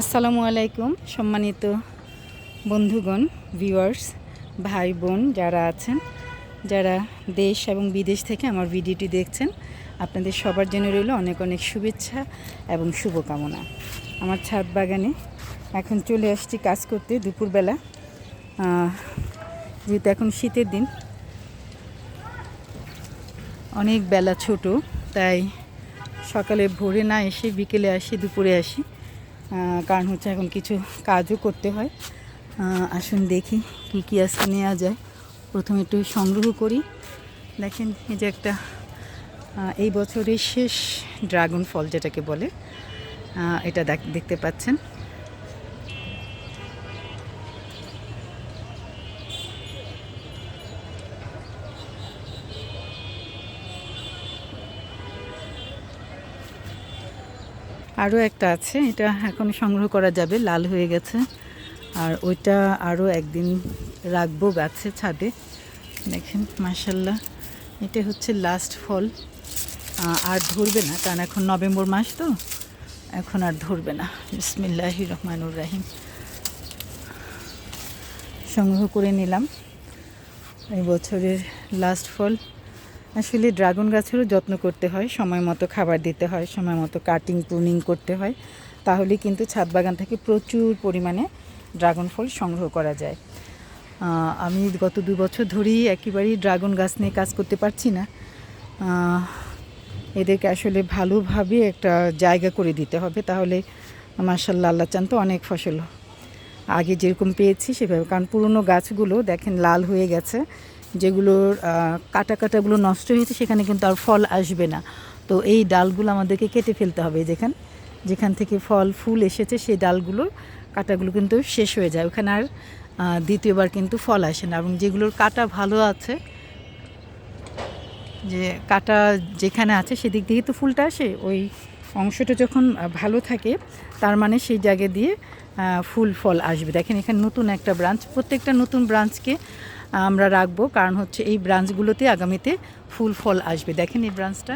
আসসালামু আলাইকুম, সম্মানিত বন্ধুগণ ভিউয়ার্স ভাই, বোন যারা আছেন, যারা দেশ এবং বিদেশ থেকে আমার ভিডিওটি দেখছেন, আপনাদের সবার জন্য রইল অনেক অনেক শুভেচ্ছা এবং শুভকামনা। আমার ছাদ বাগানে এখন চলে আসছি কাজ করতে দুপুরবেলা। যেহেতু এখন শীতের দিন, অনেক বেলা ছোট, তাই সকালে ভোরে না এসে বিকেলে আসি, দুপুরে আসি। কারণ হচ্ছে এখন কিছু কাজও করতে হয়। আসুন দেখি কি কী আজকে নেওয়া যায়। প্রথমে একটু সংগ্রহ করি। দেখেন, এই যে একটা এই বছরের শেষ ড্রাগন ফল যেটাকে বলে এটা দেখ- দেখতে পাচ্ছেন। আরও একটা আছে, এটা এখন সংগ্রহ করা যাবে, লাল হয়ে গেছে। আর ওইটা আরও একদিন রাখব গাছে ছাদে। দেখেন মাসাল্লাহ এটা হচ্ছে লাস্ট ফল। আর ধরবে না, কারণ এখন নভেম্বর মাস তো, এখন আর ধরবে না। বিসমিল্লাহ রহমানুর রাহিম। সংগ্রহ করে নিলাম। এই বছরের লাস্ট ফল। আসলে ড্রাগন গাছেরও যত্ন করতে হয়, সময় মতো খাবার দিতে হয়, সময় মতো কাটিং প্রুনিং করতে হয়। তাহলে কিন্তু ছাদ বাগান থেকে প্রচুর পরিমাণে ড্রাগন ফল সংগ্রহ করা যায়। আমি গত দু বছর ধরেই একেবারেই ড্রাগন গাছ নিয়ে কাজ করতে পারছি না। এদেরকে আসলে ভালোভাবে একটা জায়গা করে দিতে হবে। তাহলে মার্শাল্লাহ আল্লাহ চান তো অনেক ফসল। আগে যেরকম পেয়েছি সেভাবে, কারণ পুরনো গাছগুলো দেখেন লাল হয়ে গেছে। যেগুলোর কাটা কাটাগুলো নষ্ট হয়েছে, সেখানে কিন্তু আর ফল আসবে না। তো এই ডালগুলো আমাদেরকে কেটে ফেলতে হবে যেখান যেখান থেকে ফল, ফুল এসেছে, সেই ডালগুলোর কাটাগুলো কিন্তু শেষ হয়ে যায়। ওখানে আর দ্বিতীয়বার কিন্তু ফল আসে না। এবং যেগুলোর কাটা ভালো আছে, যে কাটা যেখানে আছে, সেদিক দিয়ে তো ফুলটা আসে, ওই অংশটা যখন ভালো থাকে, তার মানে সেই জায়গা দিয়ে ফুল, ফল আসবে। দেখেন এখানে নতুন একটা ব্রাঞ্চ, প্রত্যেকটা নতুন ব্রাঞ্চকে আমরা রাখব কারণ হচ্ছে এই ব্রাঞ্চগুলোতে আগামীতে ফুল ফল আসবে। দেখেন এই ব্রাঞ্চটা।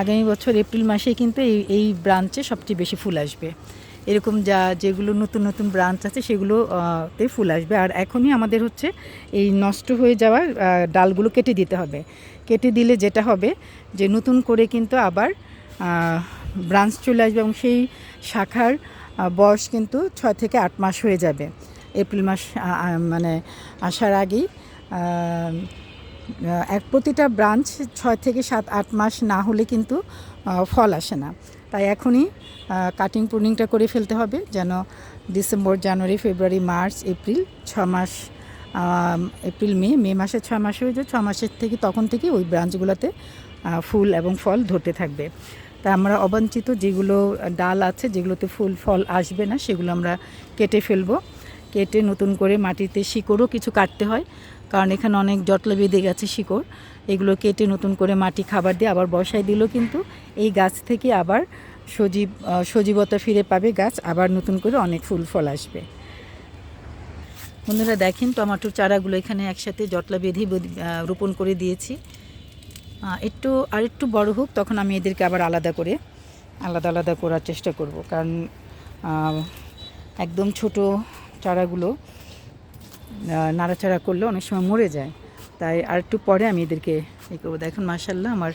আগামী বছর এপ্রিল মাসে কিন্তু এই এই ব্রাঞ্চে সবচেয়ে বেশি ফুল আসবে। এরকম যা যেগুলো নতুন নতুন ব্রাঞ্চ আছে সেগুলো আহ, তে ফুল আসবে। আর এখনই আমাদের হচ্ছে এই নষ্ট হয়ে যাওয়া ডালগুলো কেটে দিতে হবে। কেটে দিলে যেটা হবে যে নতুন করে কিন্তু আবার ব্রাঞ্চ চলে আসবে এবং সেই শাখার বয়স কিন্তু ছয় থেকে আট মাস হয়ে যাবে। এপ্রিল মাস মানে আসার আগেই। এক প্রতিটা ব্রাঞ্চ ছয় থেকে সাত, আট মাস না হলে কিন্তু ফল আসে না। তাই এখনই কাটিং প্রুনিংটা করে ফেলতে হবে যেন December, January, February, March, April ছ মাস এপ্রিল, মে মে মাসে ছ মাস হয়ে যায়। ছ মাসের থেকে, তখন থেকে ওই ব্রাঞ্চগুলোতে ফুল এবং ফল ধরতে থাকবে। তা আমরা অবাঞ্ছিত যেগুলো ডাল আছে যেগুলোতে ফুল, ফল আসবে না, সেগুলো আমরা কেটে ফেলব। কেটে নতুন করে মাটিতে শিকড়ও কিছু কাটতে হয়, কারণ এখানে অনেক জটলা বেঁধে গেছে শিকড়। এগুলো কেটে নতুন করে মাটি খাবার দিয়ে আবার বসাই দিল কিন্তু এই গাছ থেকে আবার সজীব সজীবতা ফিরে পাবে গাছ, আবার নতুন করে অনেক ফুল, ফল আসবে। বন্ধুরা দেখেন টমেটোর চারাগুলো এখানে একসাথে জটলা বেঁধে রোপণ করে দিয়েছি। একটু আর একটু বড় হোক, তখন আমি এদেরকে আবার আলাদা করে, আলাদা আলাদা করার চেষ্টা করব। কারণ একদম ছোট চারাগুলো নাড়াচাড়া করলে অনেক সময় মরে যায়। তাই আর একটু পরে আমি এদেরকে এ করব। দেখুন মাসাল্লাহ আমার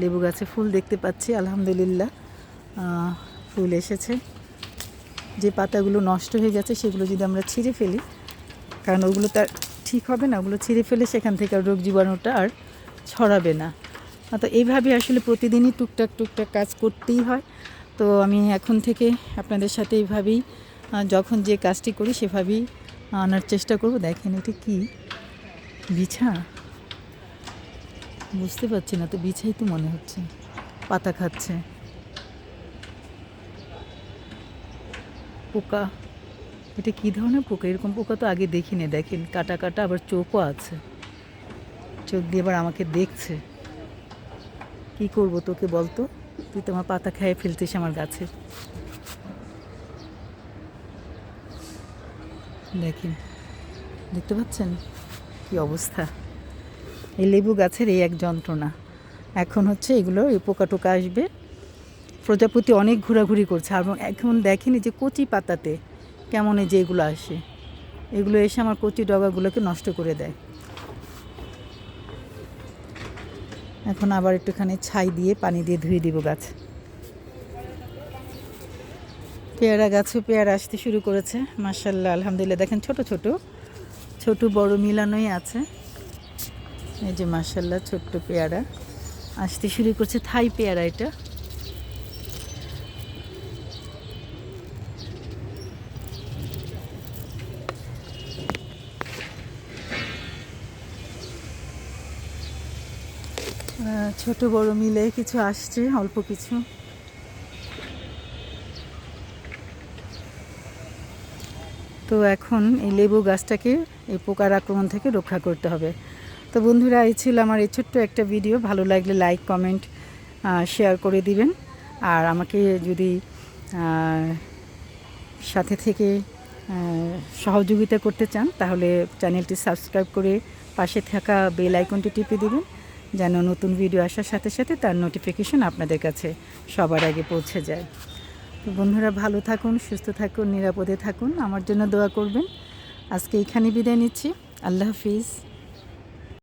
লেবু গাছে ফুল দেখতে পাচ্ছি, আলহামদুলিল্লাহ। ফুল এসেছে। যে পাতাগুলো নষ্ট হয়ে গেছে, সেগুলো যদি আমরা ছিঁড়ে ফেলি, কারণ ওগুলো তার ঠিক হবে না, ওগুলো ছিঁড়ে ফেলে সেখান থেকে রোগ জীবাণুটা আর ছড়াবে না। তো এইভাবে আসলে প্রতিদিনই টুকটাক টুকটাক কাজ করতেই হয়। তো আমি এখন থেকে আপনাদের সাথে এইভাবেই যখন যে কাজটি করি সেভাবেই আনার চেষ্টা করব। দেখেন এটা কি? বিছা? বুঝতে পারছি না, তো বিছাই তো মনে হচ্ছে। পাতা খাচ্ছে। পোকা। এটা কী ধরনের পোকা? এরকম পোকা তো আগে দেখিনি। দেখেন, কাটা কাটা, আবার চোখও আছে। চোখ দিয়ে আবার আমাকে দেখছে। কি করব তোকে বলতো? তুই তোমার পাতা খেয়ে ফেলতিস আমার গাছে। দেখেন দেখতে পাচ্ছেন? কি অবস্থা? এই লেবু গাছের এই এক যন্ত্রণা। এখন হচ্ছে এগুলো এই পোকা টোকা আসবে। প্রজাপতি অনেক ঘোরাঘুরি করছে এবং এখন দেখেনি যে কচি পাতাতে কেমন এই যে এগুলো আসে। এগুলো এসে আমার কচি ডগাগুলোকে নষ্ট করে দেয়। এখন আবার একটুখানি ছাই দিয়ে পানি দিয়ে ধুয়ে দিব গাছ। পেয়ারা গাছও পেয়ারা আসতে শুরু করেছে মার্শাল্লাহ আলহামদুলিল্লাহ। দেখেন ছোট ছোট ছোট বড় মিলানোই আছে। এই যে মার্শাল্লাহ ছোট্ট পেয়ারা আসতে শুরু করছে, থাই পেয়ারা এটা। ছোট বড় মিলে কিছু আসছে, অল্প কিছু। তো এখন এই লেবু গাছটাকে এই পোকার আক্রমণ থেকে রক্ষা করতে হবে। তো বন্ধুরা, এই ছিল আমার এই ছোট্ট একটা ভিডিও। ভালো লাগলে লাইক, কমেন্ট শেয়ার করে দিবেন। আর আমাকে যদি সাথে থেকে সহযোগিতা করতে চান, তাহলে চ্যানেলটি সাবস্ক্রাইব করে পাশে থাকা বেল আইকনটি টিপে দিবেন। যেন নতুন ভিডিও আসার সাথে সাথে তার নোটিফিকেশন আপনাদের কাছে সবার আগে পৌঁছে যায়। তো বন্ধুরা, ভালো থাকুন, সুস্থ থাকুন, নিরাপদে থাকুন। আমার জন্য দোয়া করবেন। আজকে এখানে বিদায় নিচ্ছি। আল্লাহ হাফিজ।